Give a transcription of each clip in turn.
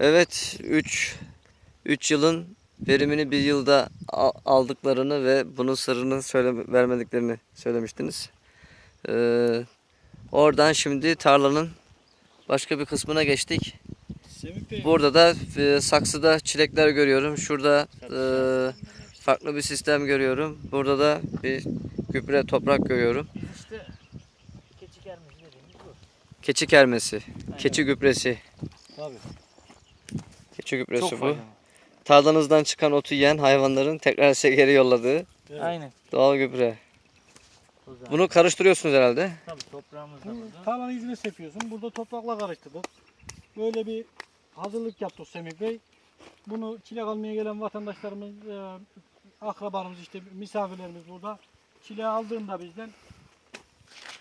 Evet 3 3 yılın verimini bir yılda aldıklarını ve bunun sırrını söyle vermediklerini söylemiştiniz. Ee, oradan şimdi tarlanın başka bir kısmına geçtik. Burada da e, saksıda çilekler görüyorum. Şurada e, farklı bir sistem görüyorum. Burada da bir gübre toprak görüyorum. İşte keçi kermesi dediğimiz bu. Keçi kermesi, keçi gübresi. Keçi gübresi Çok bu. faydalı. Tarlanızdan çıkan otu yiyen hayvanların tekrar size geri yolladığı Evet. Aynen. doğal gübre. Bunu karıştırıyorsunuz herhalde. Tabii toprağımız da Bu burada. tarlanın yüzüne sepiyorsun. Burada toprakla karıştırdık. Böyle bir hazırlık yaptık Semih Bey. Bunu çilek almaya gelen vatandaşlarımız, e, akrabalarımız işte misafirlerimiz burada. Çileği aldığında bizden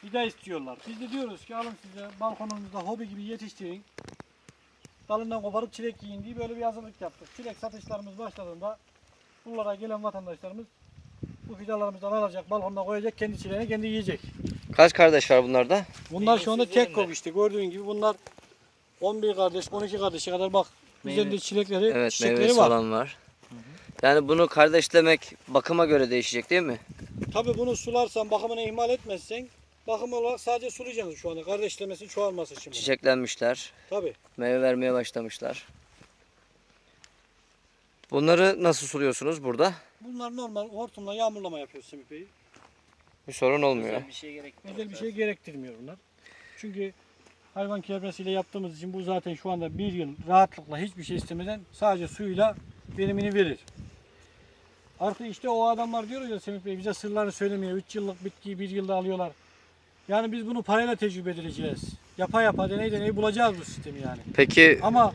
vida istiyorlar. Biz de diyoruz ki alın size balkonunuzda hobi gibi yetiştirin. Dalından koparıp çilek yiyin diye böyle bir hazırlık yaptık. Çilek satışlarımız başladığında buralara gelen vatandaşlarımız bu fidalarımızdan alacak, balkonuna koyacak, kendi çileğini kendi yiyecek. Kaç kardeş var bunlarda? Bunlar şu anda tek kok işte gördüğün gibi bunlar 11 kardeş 12 kardeşe kadar bak Meyve. üzerinde çilekleri Evet çiçekleri var. olan var. Yani bunu kardeşlemek bakıma göre değişecek değil mi? Tabii bunu sularsan bakımını ihmal etmezsen bakım olarak sadece sulayacaksın şu anda kardeşlemesi çoğalması için. bunun. Çiçeklenmişler, Tabii. meyve vermeye başlamışlar. Bunları nasıl suluyorsunuz burada? Bunlar normal hortumla yağmurlama yapıyor Semih Bey. Bir sorun olmuyor. Özel bir şey gerekmiyor. Özel bir şey gerektirmiyor bunlar. Çünkü hayvan kermesiyle yaptığımız için bu zaten şu anda bir yıl rahatlıkla hiçbir şey istemeden sadece suyla verimini verir. Artı işte o adamlar diyor ya Semih Bey bize sırları söylemiyor. 3 yıllık bitkiyi bir yılda alıyorlar. Yani biz bunu parayla tecrübe edeceğiz. Yapa yapa deney deney bulacağız bu sistemi yani. Peki Ama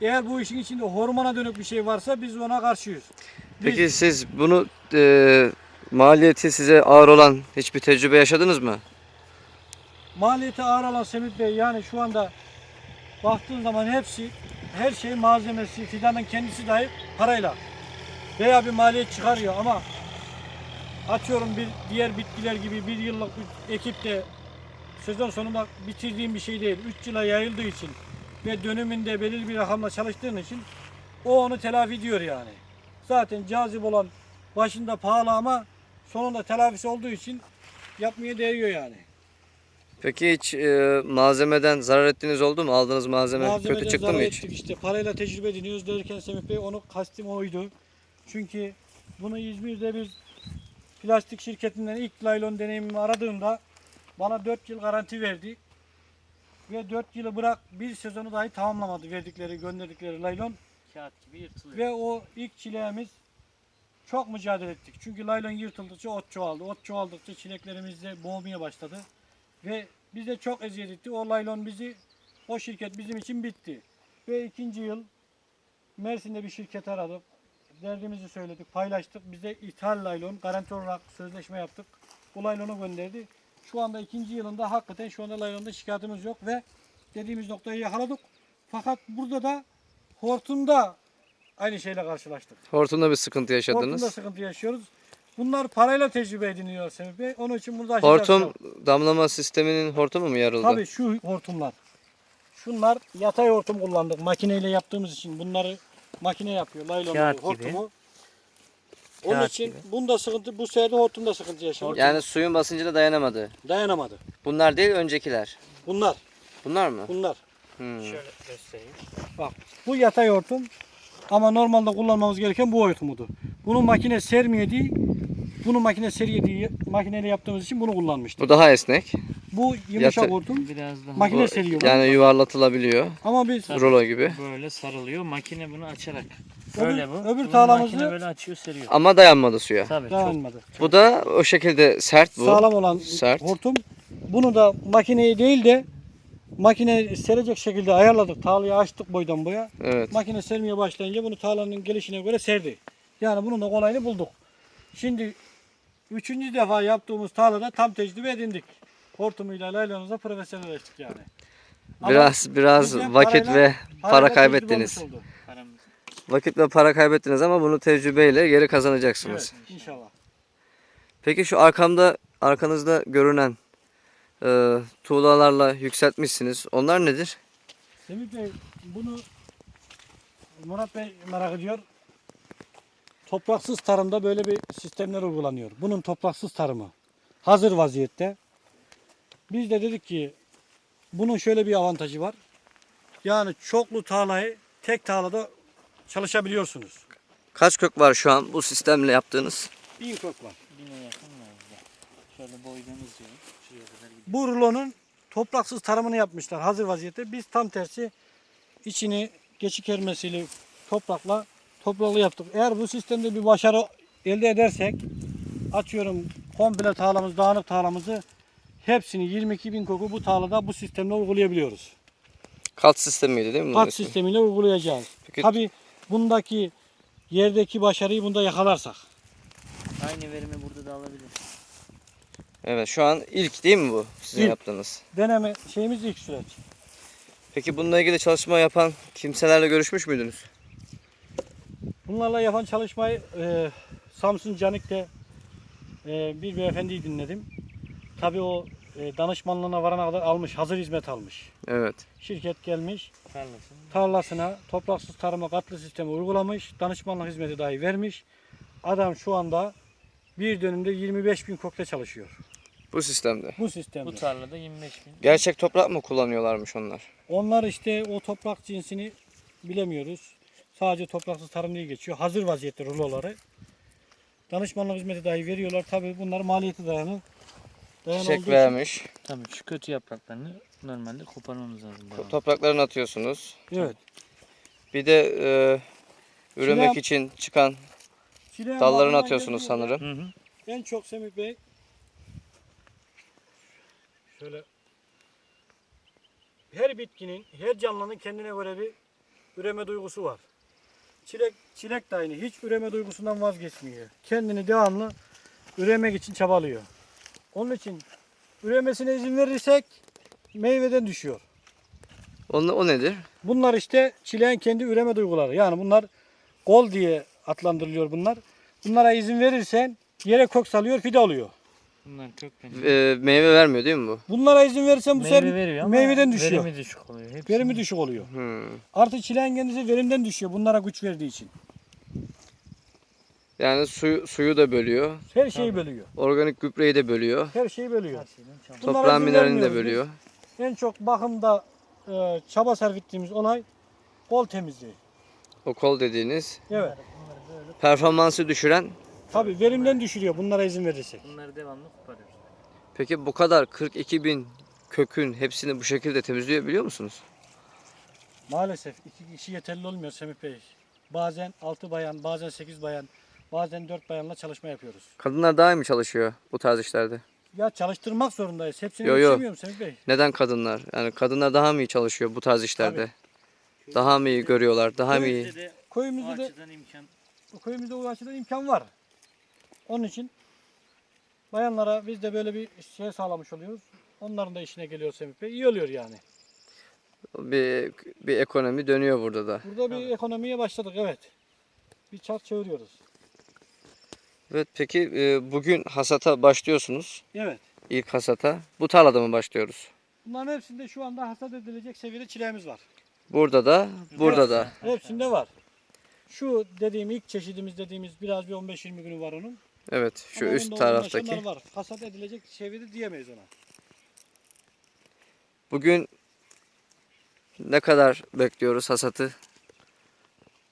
eğer bu işin içinde hormona dönük bir şey varsa biz ona karşıyız. Biz- peki siz bunu e, maliyeti size ağır olan hiçbir tecrübe yaşadınız mı? Maliyeti ağır alan Semih Bey yani şu anda baktığın zaman hepsi her şey malzemesi fidanın kendisi dahi parayla veya bir maliyet çıkarıyor ama atıyorum bir diğer bitkiler gibi bir yıllık bir ekipte sezon sonunda bitirdiğim bir şey değil. 3 yıla yayıldığı için ve dönümünde belirli bir rakamla çalıştığın için o onu telafi ediyor yani. Zaten cazip olan başında pahalı ama sonunda telafisi olduğu için yapmaya değiyor yani. Peki hiç e, malzemeden zarar ettiğiniz oldu mu? Aldığınız malzeme Malzemeden kötü çıktı zarar mı hiç? ettik işte parayla tecrübe ediniyoruz derken Semih Bey onu kastim oydu. Çünkü bunu İzmir'de bir plastik şirketinden ilk laylon deneyimimi aradığımda bana 4 yıl garanti verdi. Ve 4 yılı bırak bir sezonu dahi tamamlamadı verdikleri gönderdikleri laylon. Kağıt gibi yırtılıyor. Ve o ilk çileğimiz çok mücadele ettik. Çünkü laylon yırtıldıkça ot çoğaldı. Ot çoğaldıkça çileklerimiz de boğmaya başladı. Ve bize çok eziyet etti. O laylon bizi, o şirket bizim için bitti. Ve ikinci yıl Mersin'de bir şirket aradık. Derdimizi söyledik, paylaştık. Bize ithal laylon, garanti olarak sözleşme yaptık. Bu laylonu gönderdi. Şu anda ikinci yılında hakikaten şu anda laylonda şikayetimiz yok ve dediğimiz noktayı yakaladık. Fakat burada da hortumda aynı şeyle karşılaştık. Hortumda bir sıkıntı yaşadınız. Hortumda sıkıntı yaşıyoruz. Bunlar parayla tecrübe ediniyor Semih Bey. Onun için burada. Hortum damlama sisteminin hortumu mu yarıldı? Tabii şu hortumlar. Şunlar yatay hortum kullandık. Makineyle yaptığımız için bunları makine yapıyor. Laylon Kağıt gibi. hortumu. Onun Kağıt için gibi. bunda sıkıntı, bu seyede hortumda sıkıntı yaşadık. Yani suyun basıncına dayanamadı. Dayanamadı. Bunlar değil öncekiler. Bunlar, Bunlar mı? bunlar. Hmm. Şöyle göstereyim. Bu yatay hortum ama normalde kullanmamız gereken bu hortumudur. Bunu makine sermiyor diye, bunu makine seriyor diye makineyle yaptığımız için bunu kullanmıştık. Bu daha esnek. Bu yumuşak hortum Biraz daha makine Bu- seriyor. Yani yuvarlatılabiliyor. Ama biz Rulo gibi. böyle sarılıyor. Makine bunu açarak. Öbür- Böyle bu. öbür Bunu tarlamızı- Makine böyle açıyor seriyor. Ama dayanmadı suya. Tabii çok dayanmadı. Bu da o şekilde sert bu. Sağlam olan Sert. hortum. Bunu da makineyi değil de makine serecek şekilde ayarladık. Tağlayı açtık boydan boya. Evet. Makine sermeye başlayınca bunu tağlanın gelişine göre serdi. Yani bunun da kolayını bulduk. Şimdi üçüncü defa yaptığımız tağlada tam tecrübe edindik. Hortumuyla laylonumuza profesyonelleştik yani. Ama Biraz biraz bizden vakit parayla- ve para kaybettiniz. Vakit ve para kaybettiniz ama bunu tecrübeyle geri kazanacaksınız. Evet, inşallah. Peki şu arkamda arkanızda görünen e, tuğlalarla yükseltmişsiniz. Onlar nedir? Semih Bey bunu Murat Bey merak ediyor. Topraksız tarımda böyle bir sistemler uygulanıyor. Bunun topraksız tarımı hazır vaziyette. Biz de dedik ki bunun şöyle bir avantajı var. Yani çoklu tarlayı tek tarlada çalışabiliyorsunuz. Kaç kök var şu an bu sistemle yaptığınız? Bin kök var. Bine yakın var. Şöyle boydan izliyorum. Şuraya kadar gidiyor. Bu rulonun topraksız tarımını yapmışlar hazır vaziyette. Biz tam tersi içini geçik ermesiyle toprakla topraklı yaptık. Eğer bu sistemde bir başarı elde edersek atıyorum komple tarlamız, dağınık tarlamızı hepsini 22 bin koku bu tarlada bu sistemle uygulayabiliyoruz. Kat sistemiydi değil mi? Kat sistemiyle uygulayacağız. Peki- Tabi bundaki yerdeki başarıyı bunda yakalarsak. Aynı verimi burada da alabilir. Evet şu an ilk değil mi bu sizin İlk. yaptığınız? Deneme şeyimiz ilk süreç. Peki bununla ilgili çalışma yapan kimselerle görüşmüş müydünüz? Bunlarla yapan çalışmayı e, Samsun Canik'te e, bir beyefendiyi dinledim. Tabii o e, danışmanlığına varana kadar almış, hazır hizmet almış. Evet. Şirket gelmiş, Tarlasın. tarlasına topraksız tarıma katlı sistemi uygulamış, danışmanlık hizmeti dahi vermiş. Adam şu anda bir dönümde 25 bin kokte çalışıyor. Bu sistemde. Bu sistemde. Bu tarlada 25 bin. Gerçek toprak mı kullanıyorlarmış onlar? Onlar işte o toprak cinsini bilemiyoruz. Sadece topraksız tarım diye geçiyor. Hazır vaziyette ruloları. Danışmanlık hizmeti dahi veriyorlar. Tabii bunlar maliyeti dayanır. Dayan olduğu Çiçek için- vermiş. Tabii şu kötü yapraklarını normalde koparmamız lazım. devamlı. Topraklarını atıyorsunuz. Evet. Bir de e, üremek Çilek- için çıkan Çileğin dallarını atıyorsunuz sanırım. Hı hı. En çok Semih Bey şöyle her bitkinin, her canlının kendine göre bir üreme duygusu var. Çilek, çilek de aynı. Hiç üreme duygusundan vazgeçmiyor. Kendini devamlı üremek için çabalıyor. Onun için üremesine izin verirsek meyveden düşüyor. O, o nedir? Bunlar işte çileğin kendi üreme duyguları. Yani bunlar gol diye adlandırılıyor bunlar. Bunlara izin verirsen yere kök salıyor, fide oluyor. Bunlar kökten. E, meyve vermiyor değil mi bu? Bunlara izin verirsen bu sefer Meyve veriyor ama meyveden düşüyor. verimi düşük oluyor. Hepsi Verimi düşük oluyor. Hmm. Artı çileğin kendisi verimden düşüyor bunlara güç verdiği için. Yani suyu, suyu da bölüyor. Her şeyi Tabii. bölüyor. Organik gübreyi de bölüyor. Her şeyi bölüyor. Her şeyden. Bunlara Toprağın izin mineralini de vermiyoruz bölüyor. En çok bakımda e, çaba sarf ettiğimiz olay kol temizliği. O kol dediğiniz Evet. performansı düşüren. Tabii verimden düşürüyor bunlara izin verirsek. Bunları devamlı koparıyoruz. Peki bu kadar 42 bin kökün hepsini bu şekilde temizleyebiliyor musunuz? Maalesef iki kişi yeterli olmuyor Semih Bey. Bazen 6 bayan, bazen 8 bayan, bazen 4 bayanla çalışma yapıyoruz. Kadınlar daha iyi mi çalışıyor bu tarz işlerde? Ya çalıştırmak zorundayız. Hepsini Yo, yo. yetişemiyorum Semih Bey. Neden kadınlar? Yani kadınlar daha mı iyi çalışıyor bu tarz işlerde? Daha mı iyi görüyorlar? Daha mı iyi? De Köyümüzde de imkan köyümüzde o açıdan imkan var. Onun için bayanlara biz de böyle bir şey sağlamış oluyoruz. Onların da işine geliyor Semih Bey. İyi oluyor yani. Bir, bir ekonomi dönüyor burada da. Burada bir ekonomiye başladık evet. Bir çark çeviriyoruz. Evet peki e, bugün hasata başlıyorsunuz. Evet. İlk hasata. Bu tarlada mı başlıyoruz? Bunların hepsinde şu anda hasat edilecek seviyede çileğimiz var. Burada da, burada da. Hepsinde var. Şu dediğim ilk çeşidimiz dediğimiz biraz bir 15-20 günü var onun. Evet şu Ama üst taraftaki. var. Hasat edilecek seviyede diyemeyiz ona. Bugün ne kadar bekliyoruz hasatı?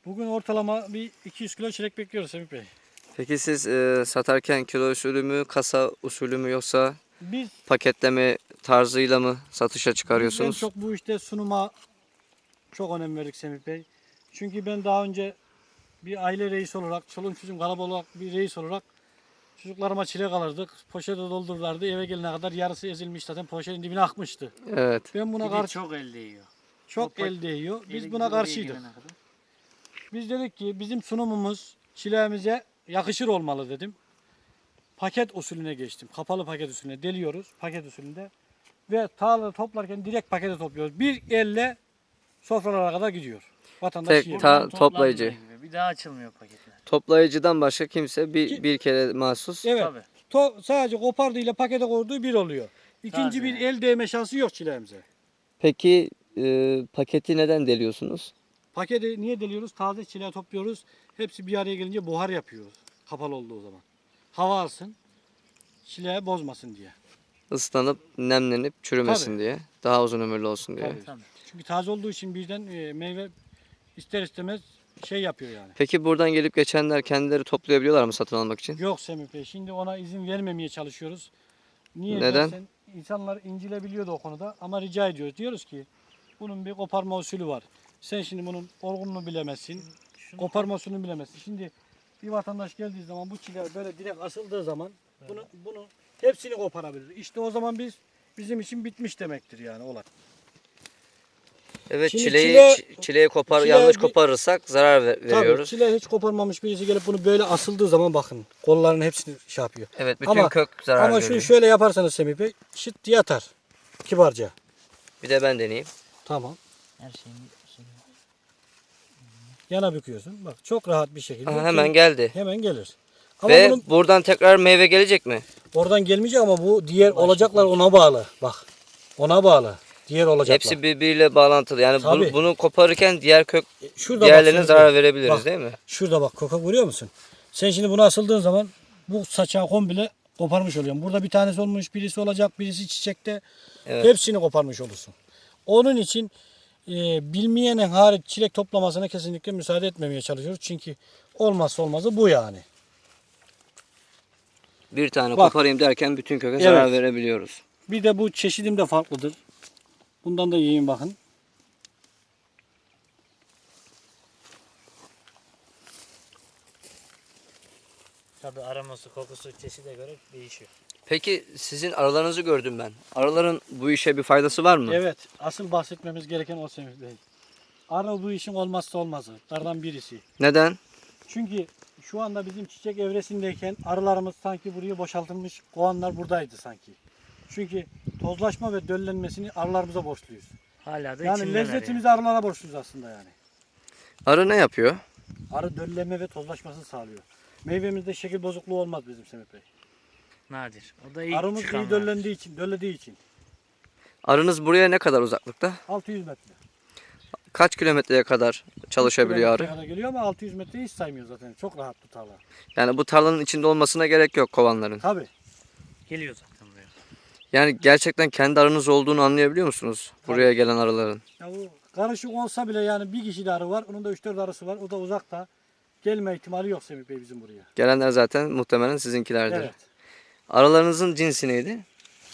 Bugün ortalama bir 200 kilo çilek bekliyoruz Semih Bey. Peki siz e, satarken kilo usulü mü, kasa usulü mü yoksa Biz paketleme tarzıyla mı satışa çıkarıyorsunuz? çok bu işte sunuma çok önem verdik Semih Bey. Çünkü ben daha önce bir aile reisi olarak, çoluk çocuğum kalabalık olarak bir reis olarak çocuklarıma çilek alırdık. Poşete doldururlardı. Eve gelene kadar yarısı ezilmiş zaten poşetin dibine akmıştı. Evet. Ben buna Bir de karşı çok elde yiyor. çok o pa- el değiyor. Biz Eli buna karşıydık. gelene kadar. Biz dedik ki bizim sunumumuz çileğimize yakışır olmalı dedim. Paket usulüne geçtim. Kapalı paket usulüne deliyoruz paket usulünde. Ve tarla toplarken direkt pakete topluyoruz. Bir elle sofralara kadar gidiyor. Vatandaş Tek yiyor. ta- toplayıcı. gibi. Bir daha açılmıyor paketler. Toplayıcıdan başka kimse bir, Ki- bir kere mahsus. Evet. Tabii. To- sadece kopardığıyla pakete koyduğu bir oluyor. İkinci Taze bir el değme şansı yok çileğimize. Peki e, paketi neden deliyorsunuz? Paketi niye deliyoruz? Taze çileği topluyoruz. Hepsi bir araya gelince buhar yapıyoruz. Kapalı olduğu zaman. Hava alsın. Çileği bozmasın diye. Islanıp nemlenip çürümesin Tabii. diye. Daha uzun ömürlü olsun diye. Tabii. Çünkü taze olduğu için birden e, meyve ister istemez şey yapıyor yani. Peki buradan gelip geçenler kendileri toplayabiliyorlar mı satın almak için? Yok Semih Bey. Şimdi ona izin vermemeye çalışıyoruz. Niye Neden? dersen insanlar incilebiliyordu o konuda ama rica ediyoruz. Diyoruz ki bunun bir koparma usulü var. Sen şimdi bunun olgunluğunu bilemezsin. Koparma usulünü bilemezsin. Şimdi bir vatandaş geldiği zaman bu çiler böyle direkt asıldığı zaman bunu bunu hepsini koparabilir. İşte o zaman biz bizim için bitmiş demektir yani olay. Evet Şimdi çileği çile- çi- çileği kopar çile yanlış bir- koparırsak zarar ver- Tabii veriyoruz. çile hiç koparmamış birisi gelip bunu böyle asıldığı zaman bakın kollarının hepsini şey yapıyor. Evet bütün Ama- kök zarar Ama görüyor. şunu şöyle yaparsanız Semih Bey şıt diye atar. Kibarca. Bir de ben deneyeyim. Tamam. Her şeyin var. Yana büküyorsun. Bak çok rahat bir şekilde. Aha, hemen geldi. Hemen gelir. Ama Ve bunun buradan tekrar meyve gelecek mi? oradan gelmeyecek ama bu diğer olacaklar ona bağlı. Bak. Ona bağlı. Diğer olacaklar. Hepsi birbiriyle bağlantılı. Yani bu- Tabii. bunu koparırken diğer kök E, Şurada diğerlerine bak, zarar verebiliriz Bak. değil mi? Şurada bak koka görüyor musun? Sen şimdi bunu asıldığın zaman bu saçağı komple koparmış oluyorsun. Burada bir tanesi olmuş, birisi olacak, birisi çiçekte. Evet. Hepsini koparmış olursun. Onun için e, bilmeyenin hariç çilek toplamasına kesinlikle müsaade etmemeye çalışıyoruz. Çünkü olmazsa olmazı bu yani. Bir tane Bak. koparayım derken bütün köke Evet. zarar verebiliyoruz. Bir de bu çeşidim de farklıdır. Bundan da yiyin bakın. Tabii aroması, kokusu, çeşide göre değişiyor. Peki sizin arılarınızı gördüm ben. Arıların bu işe bir faydası var mı? Evet, asıl bahsetmemiz gereken o Semih Bey. Arı bu işin olmazsa olmazlardan birisi. Neden? Çünkü şu anda bizim çiçek evresindeyken arılarımız sanki buraya boşaltılmış, kovanlar buradaydı sanki. Çünkü tozlaşma ve döllenmesini arılarımıza borçluyuz. Hala da Yani içindeler lezzetimizi arılara borçluyuz aslında yani. Arı ne yapıyor? Arı döllenme ve tozlaşmasını sağlıyor. Meyvemizde şekil bozukluğu olmaz bizim Semih Bey. Nadir. O da iyi Arımız iyi döllendiği için, döllediği için. Arınız buraya ne kadar uzaklıkta? 600 metre. Kaç kilometreye kadar çalışabiliyor arı? Kilometreye kadar geliyor ama 600 metre hiç saymıyor zaten. Çok rahat tutarlar. Yani bu tarlanın içinde olmasına gerek yok kovanların. Tabii. Geliyor zaten. Yani gerçekten kendi arınız olduğunu anlayabiliyor musunuz? Buraya gelen arıların. Ya bu karışık olsa bile yani bir kişi de arı var. Onun da 3-4 arısı var. O da uzakta. Gelme ihtimali yok Semih Bey bizim buraya. Gelenler zaten muhtemelen sizinkilerdir. Evet. Arılarınızın cinsi neydi?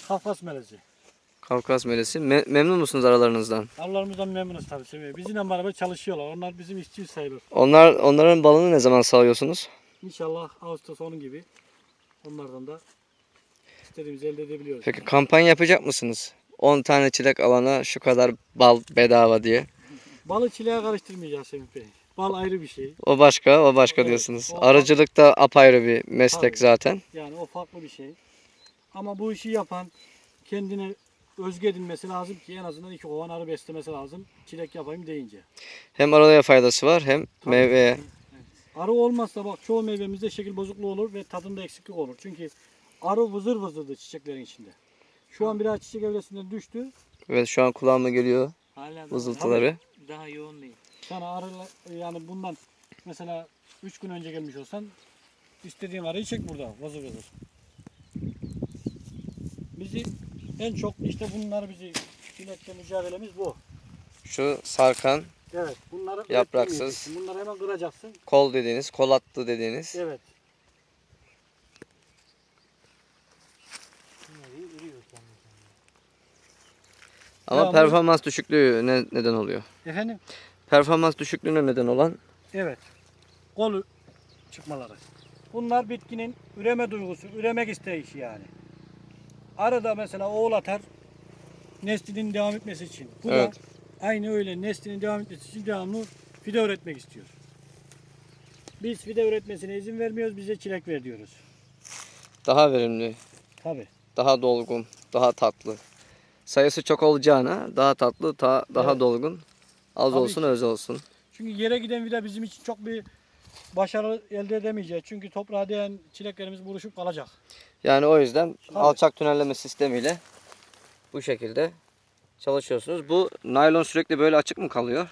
Kafkas melezi. Kafkas melesi. Me- memnun musunuz aralarınızdan? Arılarımızdan memnunuz tabii Semih Bey. Bizimle beraber çalışıyorlar. Onlar bizim işçi sayılır. Onlar onların balını ne zaman salıyorsunuz? İnşallah Ağustos sonu gibi onlardan da istediğimizi elde edebiliyoruz. Peki kampanya yapacak mısınız? 10 tane çilek alana şu kadar bal bedava diye. Balı çileğe karıştırmayacağız Semih Bey. Bal ayrı bir şey. O başka, o başka Evet, diyorsunuz. o- Arıcılık da apayrı bir meslek Tabii. zaten. Yani o farklı bir şey. Ama bu işi yapan kendine özgü edinmesi lazım ki en azından iki kovan arı beslemesi lazım. Çilek yapayım deyince. Hem arıya faydası var hem Tabii. meyveye. Arı olmazsa bak çoğu meyvemizde şekil bozukluğu olur ve tadında eksiklik olur. Çünkü arı vızır vızırdı çiçeklerin içinde. Şu an biraz çiçek evresinden düştü. Ve şu an kulağıma geliyor Hala vızıltıları. daha yoğun değil. Sana arı yani bundan mesela 3 gün önce gelmiş olsan istediğin arıyı çek burada vızır vızır. Bizi en çok işte bunlar bizi çilekle mücadelemiz bu. Şu sarkan, Evet. Bunları Yapraksız. Bunları hemen kıracaksın. kol dediğiniz, kol attı dediğiniz. Evet. Ama Devamlı- performans düşüklüğü ne, neden oluyor? Efendim? Performans düşüklüğüne neden olan Evet. Kol çıkmaları. Bunlar bitkinin üreme duygusu, üremek isteyişi yani. Arada mesela oğul atar neslinin devam etmesi için. Bu Evet. da aynı öyle neslinin devam etmesi için devamlı fide üretmek istiyor. Biz fide üretmesine izin vermiyoruz, bize çilek ver diyoruz. daha verimli, Tabii. daha dolgun, daha tatlı. Sayısı çok olacağına daha tatlı, daha, daha Evet. dolgun. Az Tabii olsun, ki. öz olsun. Çünkü yere giden vida bizim için çok bir başarı elde edemeyeceğiz. Çünkü toprağa değen çileklerimiz buruşup kalacak. Yani o yüzden Tabii. alçak tünelleme sistemiyle bu şekilde çalışıyorsunuz. Bu naylon sürekli böyle açık mı kalıyor?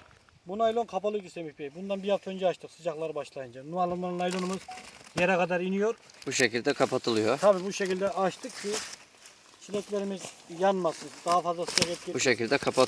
Bu naylon kapalıydı Semih Bey. Bundan bir hafta önce açtık sıcaklar başlayınca. Normalde naylonumuz yere kadar iniyor. Bu şekilde kapatılıyor. Tabii bu şekilde açtık ki çileklerimiz yanmasın. Daha fazla etki Bu şekilde kapatılıyor.